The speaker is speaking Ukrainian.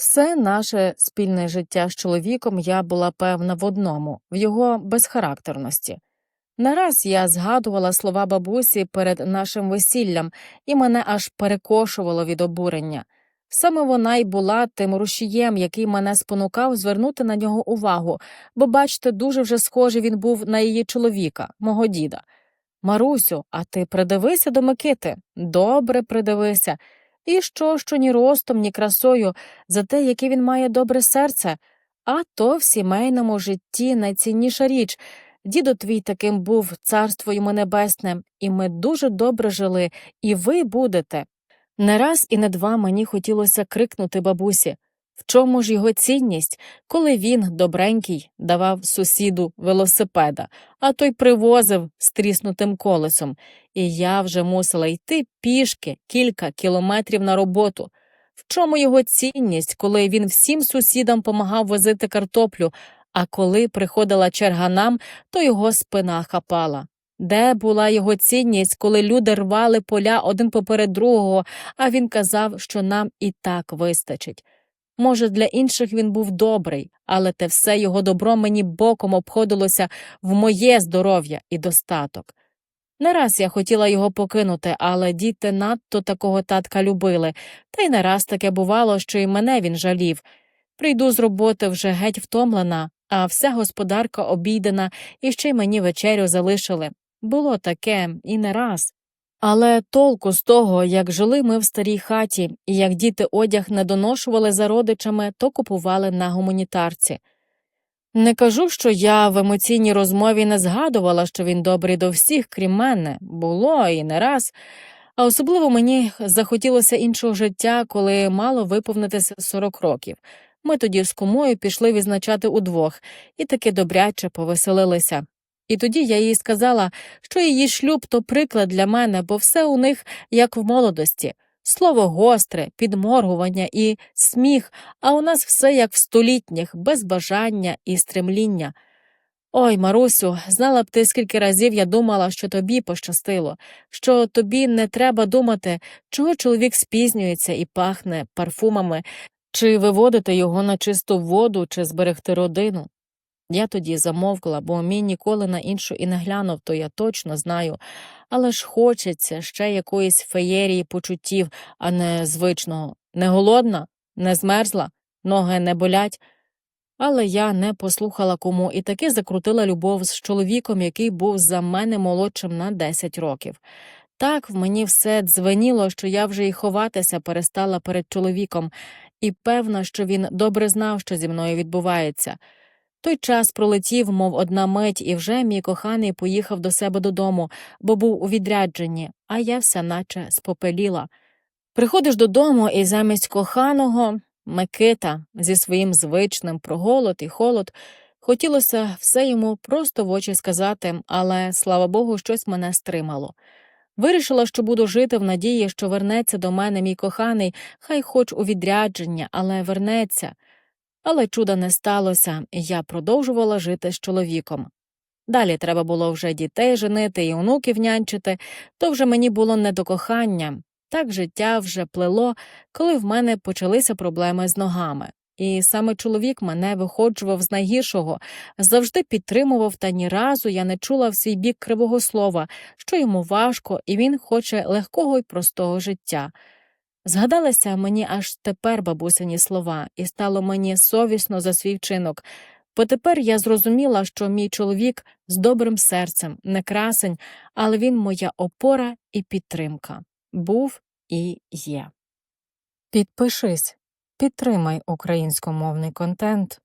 Все наше спільне життя з чоловіком я була певна в одному в його безхарактерності. Нараз я згадувала слова бабусі перед нашим весіллям, і мене аж перекошувало від обурення. Саме вона й була тим рушієм, який мене спонукав звернути на нього увагу, бо, бачите, дуже вже схожий він був на її чоловіка, мого діда. Марусю, а ти придивися до Микити, добре придивися. І що, що ні ростом, ні красою, за те, яке він має добре серце, а то в сімейному житті найцінніша річ. Дідо твій таким був, царство йому небесне, і ми дуже добре жили, і ви будете. Не раз і не два мені хотілося крикнути бабусі. В чому ж його цінність, коли він, добренький, давав сусіду велосипеда, а той привозив з тріснутим колесом, і я вже мусила йти пішки кілька кілометрів на роботу. В чому його цінність, коли він всім сусідам помагав возити картоплю, а коли приходила черга нам, то його спина хапала. Де була його цінність, коли люди рвали поля один поперед другого, а він казав, що нам і так вистачить. Може, для інших він був добрий, але те все його добро мені боком обходилося в моє здоров'я і достаток. Не раз я хотіла його покинути, але діти надто такого татка любили, та й не раз таке бувало, що і мене він жалів. Прийду з роботи вже геть втомлена, а вся господарка обійдена, і ще й мені вечерю залишили. Було таке і не раз. Але толку з того, як жили ми в старій хаті, і як діти одяг не доношували за родичами, то купували на гуманітарці. Не кажу, що я в емоційній розмові не згадувала, що він добрий до всіх, крім мене, було і не раз. А особливо мені захотілося іншого життя, коли мало виповнитися 40 років. Ми тоді з кумою пішли відзначати удвох і таки добряче повеселилися. І тоді я їй сказала, що її шлюб то приклад для мене, бо все у них як в молодості. Слово гостре, підморгування і сміх, а у нас все як в столітніх, без бажання і стремління. Ой, Марусю, знала б ти, скільки разів я думала, що тобі пощастило, що тобі не треба думати, чого чоловік спізнюється і пахне парфумами, чи виводити його на чисту воду, чи зберегти родину. Я тоді замовкла, бо мій ніколи на іншу і не глянув, то я точно знаю. Але ж хочеться ще якоїсь феєрії почуттів, а не звичного. Не голодна, не змерзла, ноги не болять. Але я не послухала кому і таки закрутила любов з чоловіком, який був за мене молодшим на 10 років. Так в мені все дзвеніло, що я вже й ховатися перестала перед чоловіком, і певна, що він добре знав, що зі мною відбувається. Той час пролетів, мов одна мить, і вже мій коханий поїхав до себе додому, бо був у відрядженні, а я вся наче спопеліла. Приходиш додому, і замість коханого Микита зі своїм звичним про голод і холод. Хотілося все йому просто в очі сказати, але, слава Богу, щось мене стримало. Вирішила, що буду жити в надії, що вернеться до мене мій коханий, хай хоч у відрядження, але вернеться. Але чуда не сталося, і я продовжувала жити з чоловіком. Далі треба було вже дітей женити і онуків нянчити, то вже мені було не до кохання. Так життя вже плело, коли в мене почалися проблеми з ногами. І саме чоловік мене виходжував з найгіршого, завжди підтримував, та ні разу я не чула в свій бік кривого слова, що йому важко, і він хоче легкого й простого життя. Згадалися мені аж тепер бабусині слова, і стало мені совісно за свій вчинок. Бо тепер я зрозуміла, що мій чоловік з добрим серцем, не красень, але він моя опора і підтримка. Був і є. Підпишись, підтримай українськомовний контент.